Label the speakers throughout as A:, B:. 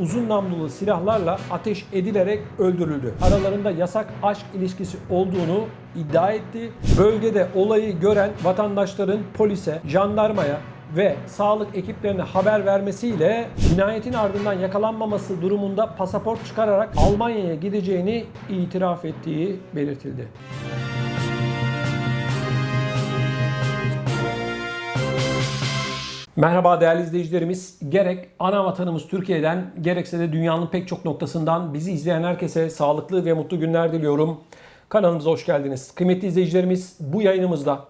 A: uzun namlulu silahlarla ateş edilerek öldürüldü. Aralarında yasak aşk ilişkisi olduğunu iddia etti. Bölgede olayı gören vatandaşların polise, jandarmaya ve sağlık ekiplerine haber vermesiyle cinayetin ardından yakalanmaması durumunda pasaport çıkararak Almanya'ya gideceğini itiraf ettiği belirtildi. Merhaba değerli izleyicilerimiz. Gerek ana vatanımız Türkiye'den gerekse de dünyanın pek çok noktasından bizi izleyen herkese sağlıklı ve mutlu günler diliyorum. Kanalımıza hoş geldiniz. Kıymetli izleyicilerimiz bu yayınımızda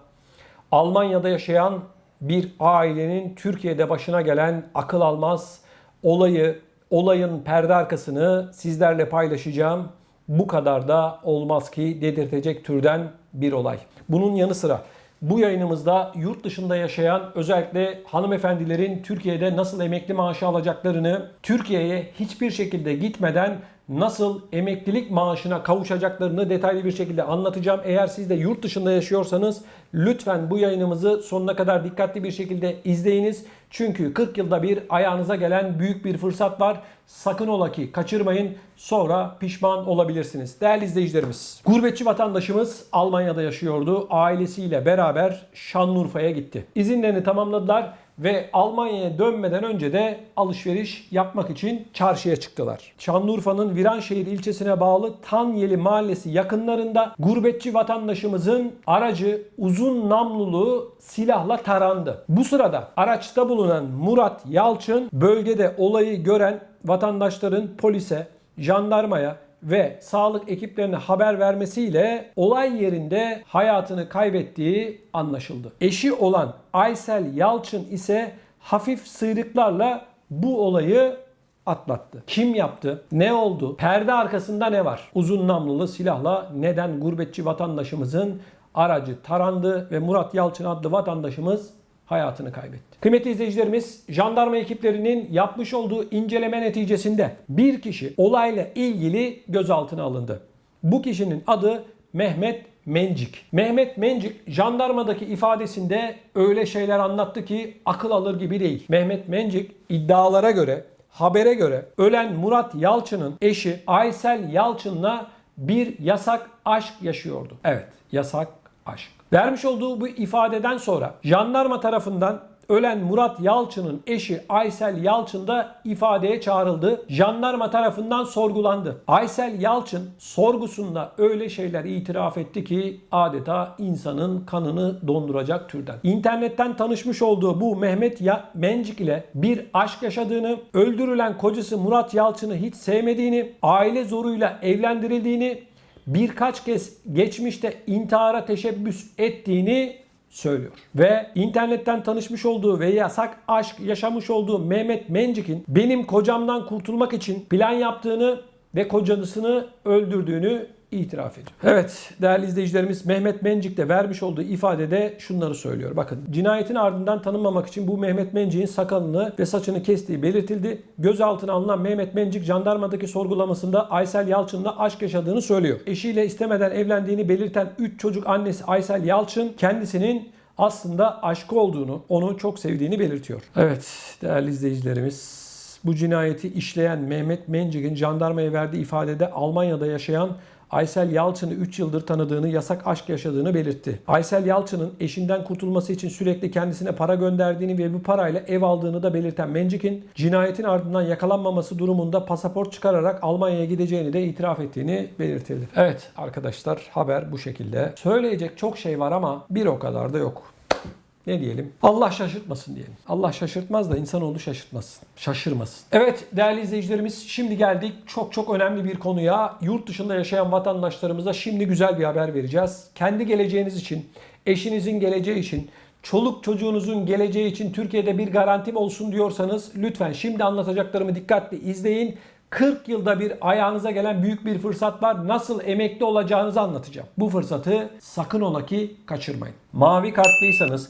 A: Almanya'da yaşayan bir ailenin Türkiye'de başına gelen akıl almaz olayı, olayın perde arkasını sizlerle paylaşacağım. Bu kadar da olmaz ki dedirtecek türden bir olay. Bunun yanı sıra bu yayınımızda yurt dışında yaşayan özellikle hanımefendilerin Türkiye'de nasıl emekli maaşı alacaklarını, Türkiye'ye hiçbir şekilde gitmeden nasıl emeklilik maaşına kavuşacaklarını detaylı bir şekilde anlatacağım. Eğer siz de yurt dışında yaşıyorsanız lütfen bu yayınımızı sonuna kadar dikkatli bir şekilde izleyiniz. Çünkü 40 yılda bir ayağınıza gelen büyük bir fırsat var. Sakın ola ki kaçırmayın sonra pişman olabilirsiniz. Değerli izleyicilerimiz, gurbetçi vatandaşımız Almanya'da yaşıyordu. Ailesiyle beraber Şanlıurfa'ya gitti. İzinlerini tamamladılar ve Almanya'ya dönmeden önce de alışveriş yapmak için çarşıya çıktılar. Şanlıurfa'nın Viranşehir ilçesine bağlı Tanyeli mahallesi yakınlarında gurbetçi vatandaşımızın aracı uzun namlulu silahla tarandı. Bu sırada araçta bulunan Murat Yalçın bölgede olayı gören vatandaşların polise, jandarmaya ve sağlık ekiplerine haber vermesiyle olay yerinde hayatını kaybettiği anlaşıldı. Eşi olan Aysel Yalçın ise hafif sıyrıklarla bu olayı atlattı. Kim yaptı? Ne oldu? Perde arkasında ne var? Uzun namlulu silahla neden gurbetçi vatandaşımızın aracı tarandı ve Murat Yalçın adlı vatandaşımız hayatını kaybetti. Kıymetli izleyicilerimiz, jandarma ekiplerinin yapmış olduğu inceleme neticesinde bir kişi olayla ilgili gözaltına alındı. Bu kişinin adı Mehmet Mencik. Mehmet Mencik jandarmadaki ifadesinde öyle şeyler anlattı ki akıl alır gibi değil. Mehmet Mencik iddialara göre, habere göre ölen Murat Yalçın'ın eşi Aysel Yalçın'la bir yasak aşk yaşıyordu. Evet, yasak aşk. Vermiş olduğu bu ifadeden sonra jandarma tarafından ölen Murat Yalçın'ın eşi Aysel Yalçın da ifadeye çağrıldı. Jandarma tarafından sorgulandı. Aysel Yalçın sorgusunda öyle şeyler itiraf etti ki adeta insanın kanını donduracak türden. İnternetten tanışmış olduğu bu Mehmet ya Mencik ile bir aşk yaşadığını, öldürülen kocası Murat Yalçın'ı hiç sevmediğini, aile zoruyla evlendirildiğini birkaç kez geçmişte intihara teşebbüs ettiğini söylüyor. Ve internetten tanışmış olduğu ve yasak aşk yaşamış olduğu Mehmet Mencik'in benim kocamdan kurtulmak için plan yaptığını ve kocasını öldürdüğünü itiraf ediyor. Evet değerli izleyicilerimiz Mehmet Mencik de vermiş olduğu ifadede şunları söylüyor. Bakın cinayetin ardından tanınmamak için bu Mehmet Mencik'in sakalını ve saçını kestiği belirtildi. Gözaltına alınan Mehmet Mencik jandarmadaki sorgulamasında Aysel Yalçın'la aşk yaşadığını söylüyor. Eşiyle istemeden evlendiğini belirten 3 çocuk annesi Aysel Yalçın kendisinin aslında aşkı olduğunu, onu çok sevdiğini belirtiyor. Evet değerli izleyicilerimiz bu cinayeti işleyen Mehmet Mencik'in jandarmaya verdiği ifadede Almanya'da yaşayan Aysel Yalçın'ı 3 yıldır tanıdığını, yasak aşk yaşadığını belirtti. Aysel Yalçın'ın eşinden kurtulması için sürekli kendisine para gönderdiğini ve bu parayla ev aldığını da belirten Mencik'in cinayetin ardından yakalanmaması durumunda pasaport çıkararak Almanya'ya gideceğini de itiraf ettiğini belirtildi. Evet arkadaşlar haber bu şekilde. Söyleyecek çok şey var ama bir o kadar da yok. Ne diyelim? Allah şaşırtmasın diyelim. Allah şaşırtmaz da insanoğlu şaşırtmasın. Şaşırmasın. Evet değerli izleyicilerimiz şimdi geldik çok çok önemli bir konuya. Yurt dışında yaşayan vatandaşlarımıza şimdi güzel bir haber vereceğiz. Kendi geleceğiniz için, eşinizin geleceği için, çoluk çocuğunuzun geleceği için Türkiye'de bir garantim olsun diyorsanız lütfen şimdi anlatacaklarımı dikkatli izleyin. 40 yılda bir ayağınıza gelen büyük bir fırsat var. Nasıl emekli olacağınızı anlatacağım. Bu fırsatı sakın ola ki kaçırmayın. Mavi kartlıysanız,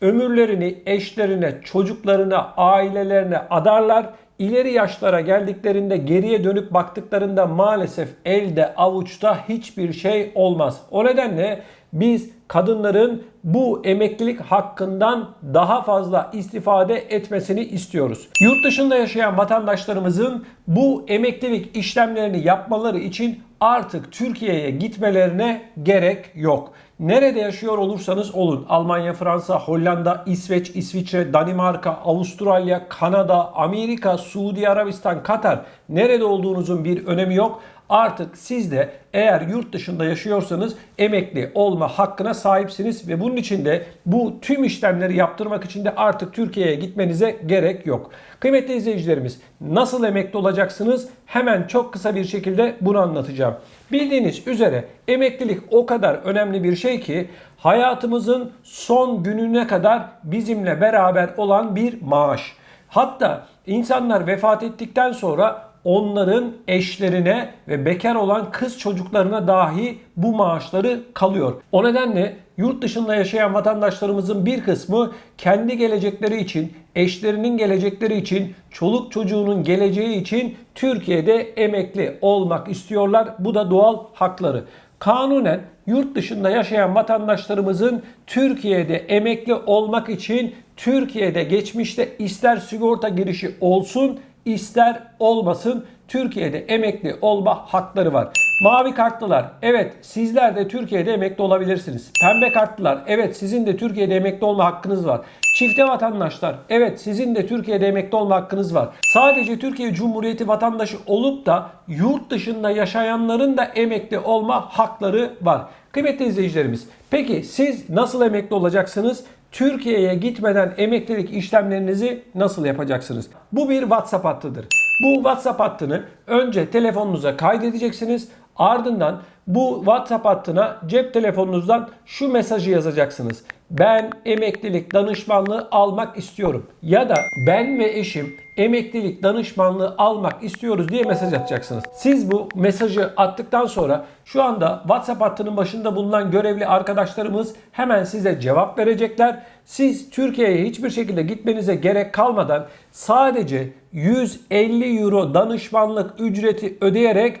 A: ömürlerini eşlerine, çocuklarına, ailelerine adarlar. İleri yaşlara geldiklerinde geriye dönüp baktıklarında maalesef elde avuçta hiçbir şey olmaz. O nedenle biz kadınların bu emeklilik hakkından daha fazla istifade etmesini istiyoruz. Yurt dışında yaşayan vatandaşlarımızın bu emeklilik işlemlerini yapmaları için artık Türkiye'ye gitmelerine gerek yok. Nerede yaşıyor olursanız olun. Almanya, Fransa, Hollanda, İsveç, İsviçre, Danimarka, Avustralya, Kanada, Amerika, Suudi Arabistan, Katar. Nerede olduğunuzun bir önemi yok. Artık siz de eğer yurt dışında yaşıyorsanız emekli olma hakkına sahipsiniz ve bunun için de bu tüm işlemleri yaptırmak için de artık Türkiye'ye gitmenize gerek yok. Kıymetli izleyicilerimiz nasıl emekli olacaksınız? Hemen çok kısa bir şekilde bunu anlatacağım. Bildiğiniz üzere emeklilik o kadar önemli bir şey ki hayatımızın son gününe kadar bizimle beraber olan bir maaş. Hatta insanlar vefat ettikten sonra onların eşlerine ve bekar olan kız çocuklarına dahi bu maaşları kalıyor. O nedenle yurt dışında yaşayan vatandaşlarımızın bir kısmı kendi gelecekleri için, eşlerinin gelecekleri için, çoluk çocuğunun geleceği için Türkiye'de emekli olmak istiyorlar. Bu da doğal hakları. Kanunen yurt dışında yaşayan vatandaşlarımızın Türkiye'de emekli olmak için Türkiye'de geçmişte ister sigorta girişi olsun ister olmasın Türkiye'de emekli olma hakları var. Mavi kartlılar evet sizler de Türkiye'de emekli olabilirsiniz. Pembe kartlılar evet sizin de Türkiye'de emekli olma hakkınız var. Çifte vatandaşlar evet sizin de Türkiye'de emekli olma hakkınız var. Sadece Türkiye Cumhuriyeti vatandaşı olup da yurt dışında yaşayanların da emekli olma hakları var. Kıymetli izleyicilerimiz peki siz nasıl emekli olacaksınız? Türkiye'ye gitmeden emeklilik işlemlerinizi nasıl yapacaksınız? Bu bir WhatsApp hattıdır. Bu WhatsApp hattını önce telefonunuza kaydedeceksiniz. Ardından bu WhatsApp hattına cep telefonunuzdan şu mesajı yazacaksınız. Ben emeklilik danışmanlığı almak istiyorum. Ya da ben ve eşim emeklilik danışmanlığı almak istiyoruz diye mesaj atacaksınız. Siz bu mesajı attıktan sonra şu anda WhatsApp hattının başında bulunan görevli arkadaşlarımız hemen size cevap verecekler. Siz Türkiye'ye hiçbir şekilde gitmenize gerek kalmadan sadece 150 euro danışmanlık ücreti ödeyerek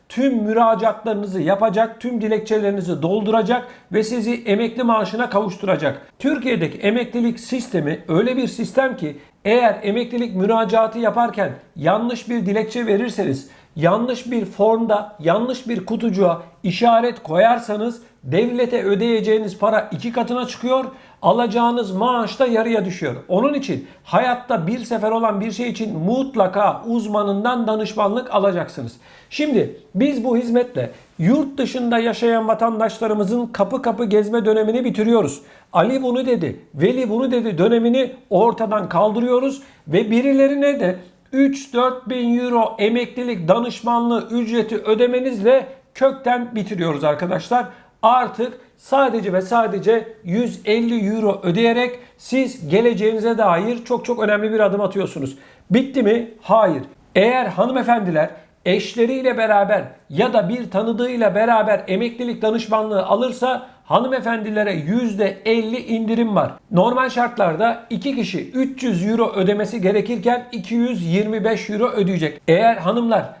A: tüm müracaatlarınızı yapacak, tüm dilekçelerinizi dolduracak ve sizi emekli maaşına kavuşturacak. Türkiye'deki emeklilik sistemi öyle bir sistem ki eğer emeklilik müracaatı yaparken yanlış bir dilekçe verirseniz yanlış bir formda, yanlış bir kutucuğa işaret koyarsanız devlete ödeyeceğiniz para iki katına çıkıyor. Alacağınız maaş da yarıya düşüyor. Onun için hayatta bir sefer olan bir şey için mutlaka uzmanından danışmanlık alacaksınız. Şimdi biz bu hizmetle yurt dışında yaşayan vatandaşlarımızın kapı kapı gezme dönemini bitiriyoruz. Ali bunu dedi, Veli bunu dedi dönemini ortadan kaldırıyoruz ve birilerine de 3-4 bin euro emeklilik danışmanlığı ücreti ödemenizle kökten bitiriyoruz arkadaşlar. Artık sadece ve sadece 150 euro ödeyerek siz geleceğinize dair çok çok önemli bir adım atıyorsunuz. Bitti mi? Hayır. Eğer hanımefendiler eşleriyle beraber ya da bir tanıdığıyla beraber emeklilik danışmanlığı alırsa hanımefendilere %50 indirim var. Normal şartlarda 2 kişi 300 euro ödemesi gerekirken 225 euro ödeyecek. Eğer hanımlar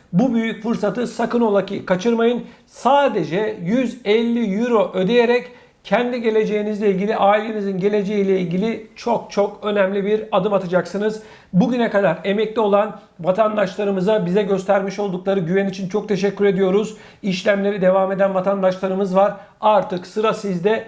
A: bu büyük fırsatı sakın ola ki kaçırmayın. Sadece 150 euro ödeyerek kendi geleceğinizle ilgili, ailenizin geleceğiyle ilgili çok çok önemli bir adım atacaksınız. Bugüne kadar emekli olan vatandaşlarımıza bize göstermiş oldukları güven için çok teşekkür ediyoruz. İşlemleri devam eden vatandaşlarımız var. Artık sıra sizde.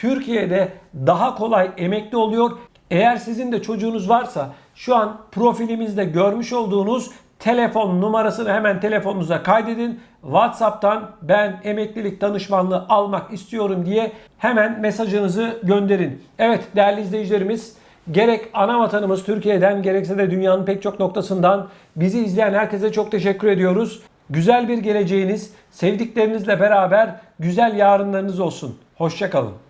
A: Türkiye'de daha kolay emekli oluyor. Eğer sizin de çocuğunuz varsa şu an profilimizde görmüş olduğunuz telefon numarasını hemen telefonunuza kaydedin. WhatsApp'tan ben emeklilik danışmanlığı almak istiyorum diye hemen mesajınızı gönderin. Evet değerli izleyicilerimiz gerek ana vatanımız Türkiye'den gerekse de dünyanın pek çok noktasından bizi izleyen herkese çok teşekkür ediyoruz. Güzel bir geleceğiniz, sevdiklerinizle beraber güzel yarınlarınız olsun. Hoşçakalın.